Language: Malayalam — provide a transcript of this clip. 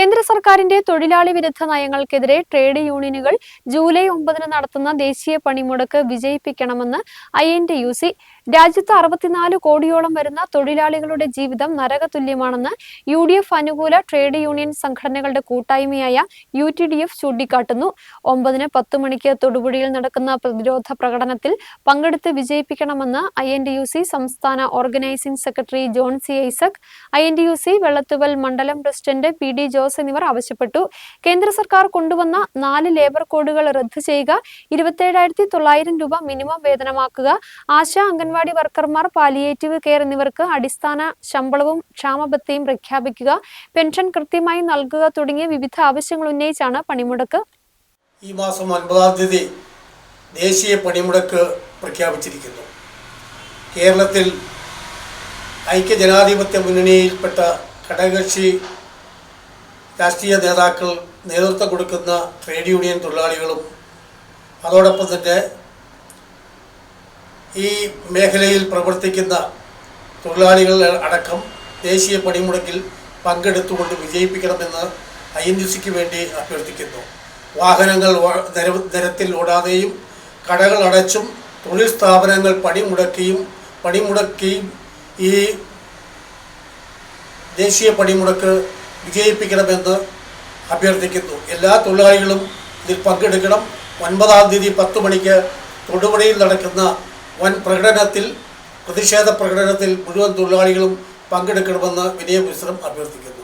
കേന്ദ്ര സർക്കാരിന്റെ തൊഴിലാളി വിരുദ്ധ നയങ്ങൾക്കെതിരെ ട്രേഡ് യൂണിയനുകൾ ജൂലൈ ഒമ്പതിന് നടത്തുന്ന ദേശീയ പണിമുടക്ക് വിജയിപ്പിക്കണമെന്ന് I N T U C. രാജ്യത്ത് അറുപത്തിനാല് കോടിയോളം വരുന്ന തൊഴിലാളികളുടെ ജീവിതം നരകതുല്യമാണെന്ന് യു ഡി എഫ് അനുകൂല ട്രേഡ് യൂണിയൻ സംഘടനകളുടെ കൂട്ടായ്മയായ യു ടി ഡി എഫ് ചൂണ്ടിക്കാട്ടുന്നു. ഒമ്പതിന് പത്ത് മണിക്ക് തൊടുപുഴയിൽ നടക്കുന്ന പ്രതിരോധ പ്രകടനത്തിൽ പങ്കെടുത്ത് വിജയിപ്പിക്കണമെന്ന് I N D U C സംസ്ഥാന organising secretary John C Isaac. I N D U C Vellathuval മണ്ഡലം പ്രസിഡന്റ് പി ഡി ജോസ് എന്നിവർ ആവശ്യപ്പെട്ടു. കേന്ദ്ര സർക്കാർ കൊണ്ടുവന്ന നാല് ലേബർ കോഡുകൾ റദ്ദു ചെയ്യുക ഇരുപത്തേഴായിരത്തി തൊള്ളായിരം രൂപ മിനിമം വേതനമാക്കുക ആശ അംഗൻവാടി വർക്കർമാർ പാലിയേറ്റീവ് കെയർ എന്നിവർക്ക് അടിസ്ഥാന ശമ്പളവും ക്ഷാമബത്തയും പ്രഖ്യാപിക്കുക പെൻഷൻ കൃത്യമായി നൽകുക തുടങ്ങിയ വിവിധ ആവശ്യങ്ങൾ ഉന്നയിച്ചാണ് പണിമുടക്ക്. ഈ മാസം ഒൻപതാം തീയതി ദേശീയ പണിമുടക്ക് പ്രഖ്യാപിച്ചിരിക്കുന്നു. കേരളത്തിൽ ഐക്യജനാധിപത്യ മുന്നണിയിൽപ്പെട്ട ഘടകകക്ഷി രാഷ്ട്രീയ നേതാക്കൾ നേതൃത്വം കൊടുക്കുന്ന ട്രേഡ് യൂണിയൻ തൊഴിലാളികളും അതോടൊപ്പം തന്നെ ഈ മേഖലയിൽ പ്രവർത്തിക്കുന്ന തൊഴിലാളികൾ അടക്കം ദേശീയ പണിമുടക്കിൽ പങ്കെടുത്തുകൊണ്ട് വിജയിപ്പിക്കണമെന്ന് ഐ എൻ സിക്ക് വേണ്ടി അഭ്യർത്ഥിക്കുന്നു. വാഹനങ്ങൾ നിരത്തിൽ ഓടാതെയും കടകൾ അടച്ചും തൊഴിൽ സ്ഥാപനങ്ങൾ പണിമുടക്കിയും പണിമുടക്കിയും ഈ ദേശീയ പണിമുടക്ക് വിജയിപ്പിക്കണമെന്ന് അഭ്യർത്ഥിക്കുന്നു. എല്ലാ തൊഴിലാളികളും ഇതിൽ പങ്കെടുക്കണം. ഒൻപതാം തീയതി പത്ത് മണിക്ക് തൊടുപുഴയിൽ നടക്കുന്ന വൻ പ്രകടനത്തിൽ പ്രതിഷേധ പ്രകടനത്തിൽ മുഴുവൻ തൊഴിലാളികളും പങ്കെടുക്കണമെന്ന് വിനയ മിശ്രം അഭ്യർത്ഥിക്കുന്നു.